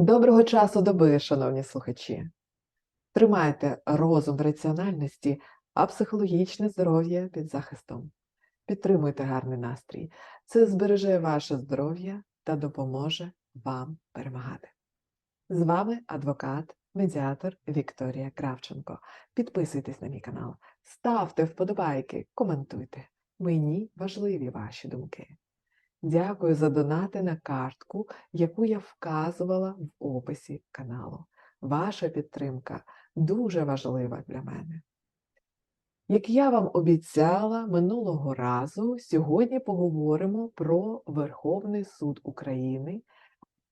Доброго часу доби, шановні слухачі. Тримайте розум в раціональності, а психологічне здоров'я під захистом. Підтримуйте гарний настрій. Це збереже ваше здоров'я та допоможе вам перемагати. З вами адвокат, медіатор Вікторія Кравченко. Підписуйтесь на мій канал, ставте вподобайки, коментуйте. Мені важливі ваші думки. Дякую за донати на картку, яку я вказувала в описі каналу. Ваша підтримка дуже важлива для мене. Як я вам обіцяла минулого разу, сьогодні поговоримо про Верховний суд України,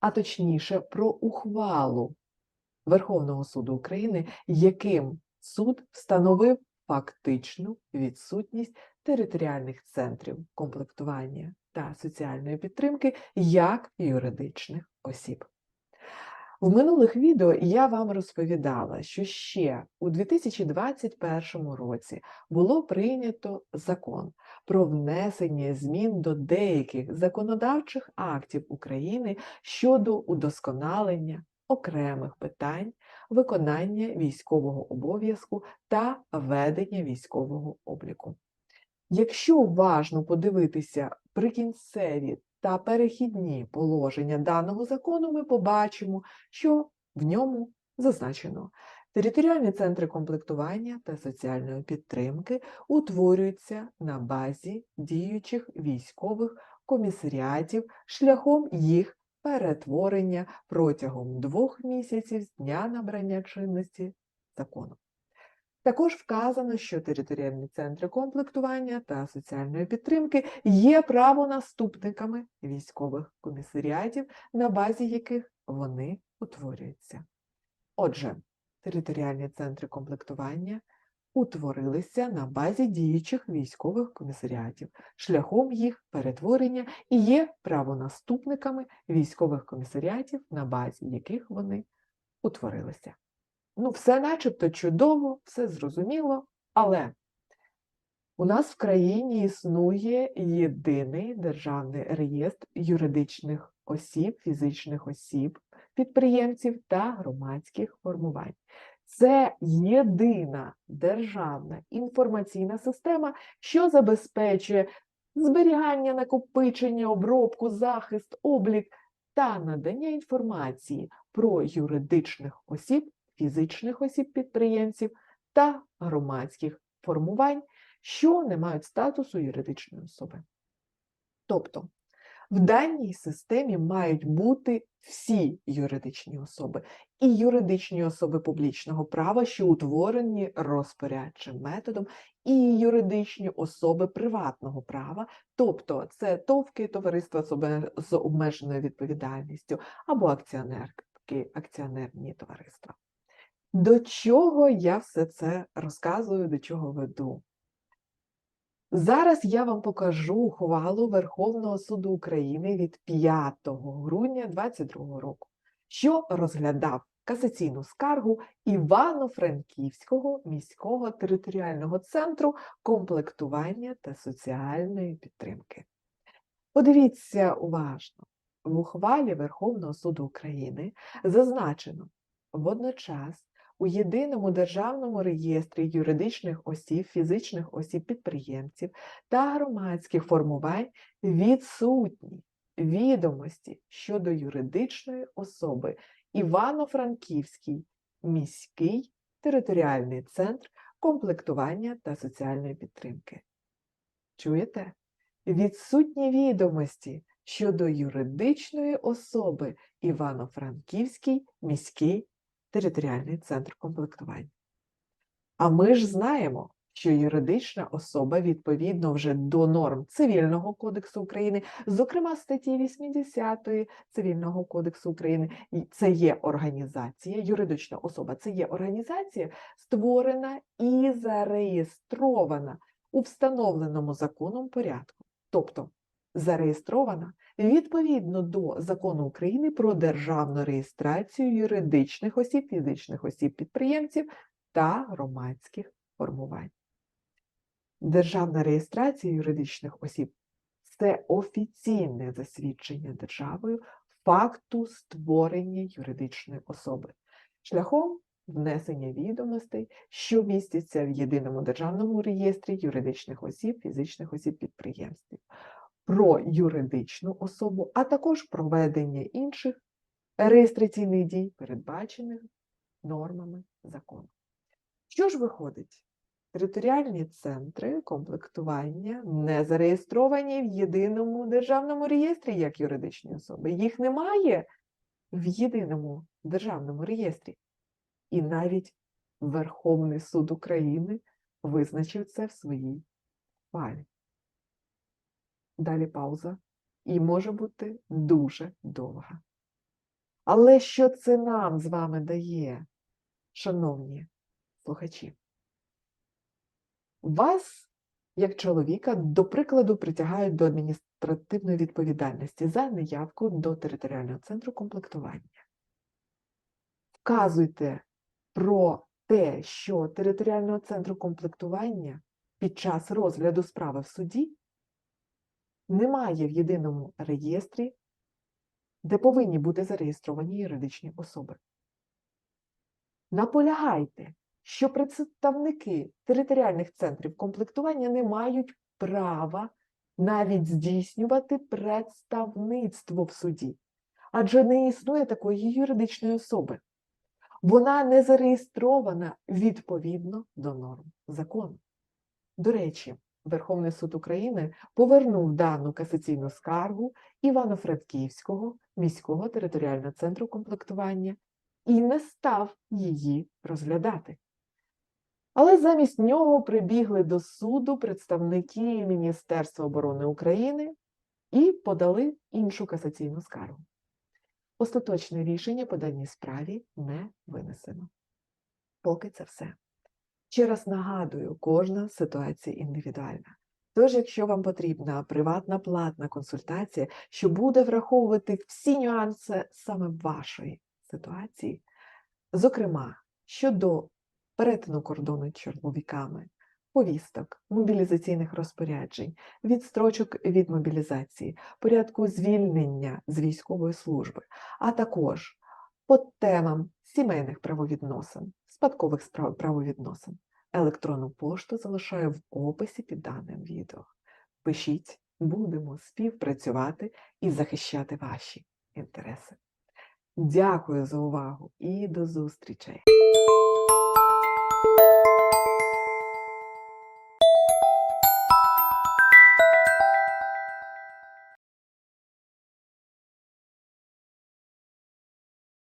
а точніше про ухвалу Верховного суду України, яким суд встановив фактичну відсутність територіальних центрів комплектування та соціальної підтримки як юридичних осіб. В минулих відео я вам розповідала, що ще у 2021 році було прийнято закон про внесення змін до деяких законодавчих актів України щодо удосконалення окремих питань виконання військового обов'язку та ведення військового обліку. Якщо уважно подивитися прикінцеві та перехідні положення даного закону, ми побачимо, що в ньому зазначено. Територіальні центри комплектування та соціальної підтримки утворюються на базі діючих військових комісаріатів шляхом їх перетворення протягом двох місяців з дня набрання чинності закону. Також вказано, що територіальні центри комплектування та соціальної підтримки є правонаступниками військових комісаріатів, на базі яких вони утворюються. Отже, територіальні центри комплектування утворилися на базі діючих військових комісаріатів, шляхом їх перетворення і є правонаступниками військових комісаріатів, на базі яких вони утворилися. Ну, все начебто чудово, все зрозуміло, але у нас в країні існує єдиний державний реєстр юридичних осіб, фізичних осіб, підприємців та громадських формувань. Це єдина державна інформаційна система, що забезпечує зберігання, накопичення, обробку, захист, облік та надання інформації про юридичних осіб фізичних осіб-підприємців та громадських формувань, що не мають статусу юридичної особи. Тобто, в даній системі мають бути всі юридичні особи і юридичні особи публічного права, що утворені розпорядчим методом, і юридичні особи приватного права, тобто це товки товариства з обмеженою відповідальністю або акціонерки, акціонерні товариства. До чого я все це розказую, до чого веду? Зараз я вам покажу ухвалу Верховного суду України від 5 грудня 2022 року, що розглядав касаційну скаргу Івано-Франківського міського територіального центру комплектування та соціальної підтримки. Подивіться уважно, в ухвалі Верховного суду України зазначено водночас у єдиному державному реєстрі юридичних осіб, фізичних осіб-підприємців та громадських формувань відсутні відомості щодо юридичної особи Івано-Франківський міський територіальний центр комплектування та соціальної підтримки. Чуєте? Відсутні відомості щодо юридичної особи Івано-Франківський міський територіальний центр комплектування. А ми ж знаємо, що юридична особа відповідно вже до норм Цивільного кодексу України, зокрема статті 80 Цивільного кодексу України, це є організація, юридична особа це є організація, створена і зареєстрована у встановленому законом порядку. Тобто зареєстрована відповідно до закону України про державну реєстрацію юридичних осіб, фізичних осіб-підприємців та громадських формувань. Державна реєстрація юридичних осіб це офіційне засвідчення державою факту створення юридичної особи шляхом внесення відомостей, що містяться в єдиному державному реєстрі юридичних осіб, фізичних осіб підприємств, про юридичну особу, а також проведення інших реєстраційних дій, передбачених нормами закону. Що ж виходить? Територіальні центри комплектування не зареєстровані в єдиному державному реєстрі як юридичні особи. Їх немає в єдиному державному реєстрі. І навіть Верховний суд України визначив це в своїй файлі. Далі пауза. І може бути дуже довга. Але що це нам з вами дає, шановні слухачі? Вас, як чоловіка, до прикладу, притягають до адміністративної відповідальності за неявку до територіального центру комплектування. Вказуйте про те, що територіального центру комплектування під час розгляду справи в суді немає в єдиному реєстрі, де повинні бути зареєстровані юридичні особи. Наполягайте, що представники територіальних центрів комплектування не мають права навіть здійснювати представництво в суді, адже не існує такої юридичної особи. Вона не зареєстрована відповідно до норм закону. До речі, Верховний суд України повернув дану касаційну скаргу Івано-Франківського міського територіального центру комплектування і не став її розглядати. Але замість нього прибігли до суду представники Міністерства оборони України і подали іншу касаційну скаргу. Остаточне рішення по даній справі не винесено. Поки це все. Ще раз нагадую, кожна ситуація індивідуальна. Тож, якщо вам потрібна приватна платна консультація, що буде враховувати всі нюанси саме вашої ситуації, зокрема щодо перетину кордону чоловіками, повісток, мобілізаційних розпоряджень, відстрочок від мобілізації, порядку звільнення з військової служби, а також по темам сімейних правовідносин, спадкових правовідносин. Електронну пошту залишаю в описі під даним відео. Пишіть, будемо співпрацювати і захищати ваші інтереси. Дякую за увагу і до зустрічей!